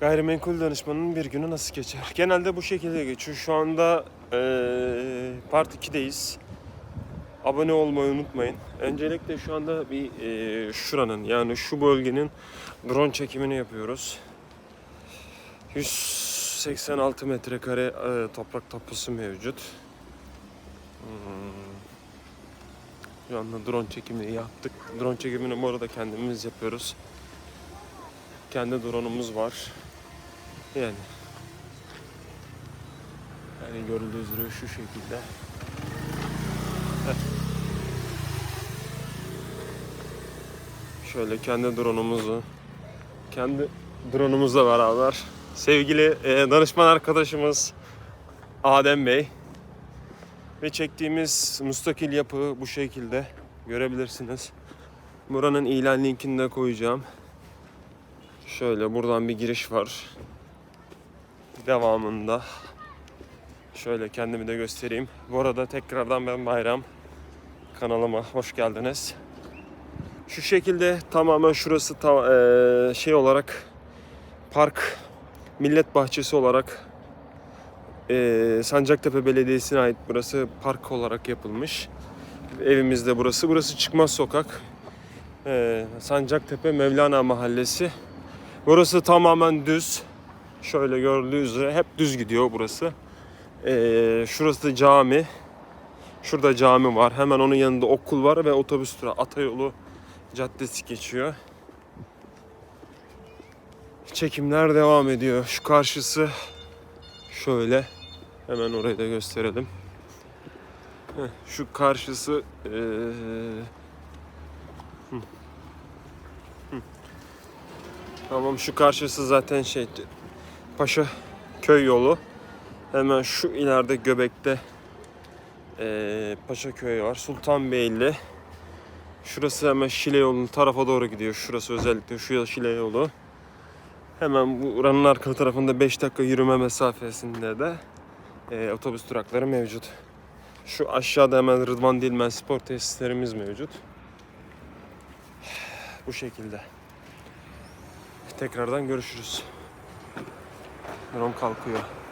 Gayrimenkul danışmanının bir günü nasıl geçer? Genelde bu şekilde geçiyor. Şu anda eee part 2'deyiz. Abone olmayı unutmayın. Öncelikle şu anda bir eee, şuranın yani şu bölgenin drone çekimini yapıyoruz. 186 metrekare eee, toprak tapusu mevcut. Hmm. Şu anda drone çekimini yaptık. Drone çekimini bu arada kendimiz yapıyoruz. Kendi drone'umuz var. Yani yani görüldüğü üzere şu şekilde. Şöyle kendi drone'umuzu kendi drone'umuzla beraber sevgili e, danışman arkadaşımız Adem Bey ve çektiğimiz müstakil yapı bu şekilde görebilirsiniz. Buranın ilan linkini de koyacağım. Şöyle buradan bir giriş var. Devamında şöyle kendimi de göstereyim. Bu arada tekrardan ben Bayram kanalıma hoş geldiniz. Şu şekilde tamamen şurası ta- eee, şey olarak park millet bahçesi olarak eee, Sancaktepe Belediyesi'ne ait burası park olarak yapılmış. Evimiz de burası. Burası çıkmaz sokak. Eee, Sancaktepe Mevlana Mahallesi. Burası tamamen düz. Şöyle gördüğünüz üzere hep düz gidiyor burası. Ee, şurası cami. Şurada cami var. Hemen onun yanında okul var ve otobüs durağı. Atayolu Caddesi geçiyor. Çekimler devam ediyor. Şu karşısı şöyle. Hemen orayı da gösterelim. Şu karşısı ee, Tamam şu karşısı zaten şey Paşa köy yolu. Hemen şu ileride göbekte eee Paşa köyü var. Sultanbeyli. Şurası hemen Şile yolunun tarafa doğru gidiyor. Şurası özellikle şu Şile yolu. Hemen bu buranın arka tarafında 5 dakika yürüme mesafesinde de eee, otobüs durakları mevcut. Şu aşağıda hemen Rıdvan Dilmen spor tesislerimiz mevcut. Bu şekilde. Tekrardan görüşürüz. Drone kalkıyor.